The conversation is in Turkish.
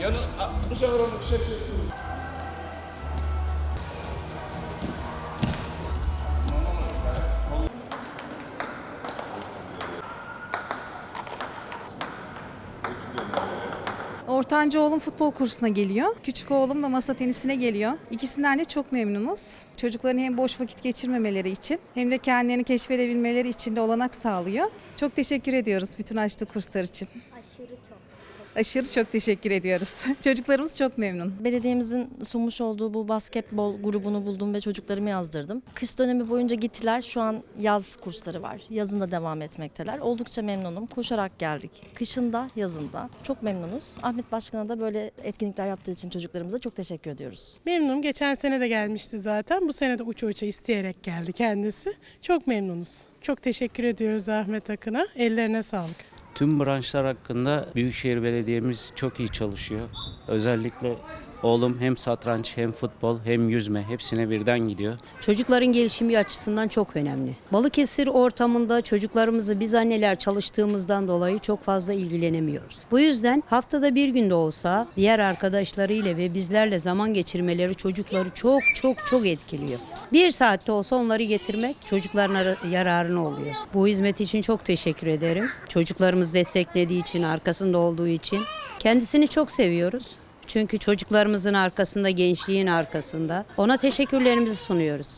Yalnız bu sefer onu şef Thank. Ortanca oğlum futbol kursuna geliyor. Küçük oğlum da masa tenisine geliyor. İkisinden de çok memnunuz. Çocukların hem boş vakit geçirmemeleri için hem de kendilerini keşfedebilmeleri için de olanak sağlıyor. Çok teşekkür ediyoruz bütün açtığı kurslar için. Aşırı çok. Teşekkür ediyoruz. Çocuklarımız çok memnun. Belediyemizin sunmuş olduğu bu basketbol grubunu buldum ve çocuklarımı yazdırdım. Kış dönemi boyunca gittiler. Şu an yaz kursları var. Yazında devam etmekteler. Oldukça memnunum. Koşarak geldik. Kışında, yazında. Çok memnunuz. Ahmet Başkan'a da böyle etkinlikler yaptığı için çocuklarımıza çok teşekkür ediyoruz. Memnunum. Geçen sene de gelmişti zaten. Bu sene de uça uça isteyerek geldi kendisi. Çok memnunuz. Çok teşekkür ediyoruz Ahmet Akın'a. Ellerine sağlık. Tüm branşlar hakkında Büyükşehir Belediye'miz çok iyi çalışıyor. Özellikle oğlum hem satranç hem futbol hem yüzme hepsine birden gidiyor. Çocukların gelişimi açısından çok önemli. Balıkesir ortamında çocuklarımızı biz anneler çalıştığımızdan dolayı çok fazla ilgilenemiyoruz. Bu yüzden haftada bir günde olsa diğer arkadaşlarıyla ve bizlerle zaman geçirmeleri çocukları çok çok çok etkiliyor. Bir saatte olsa onları getirmek çocukların ara- yararına oluyor. Bu hizmet için çok teşekkür ederim. Çocuklarımız desteklediği için, arkasında olduğu için. Kendisini çok seviyoruz. Çünkü çocuklarımızın arkasında, gençliğin arkasında. Ona teşekkürlerimizi sunuyoruz.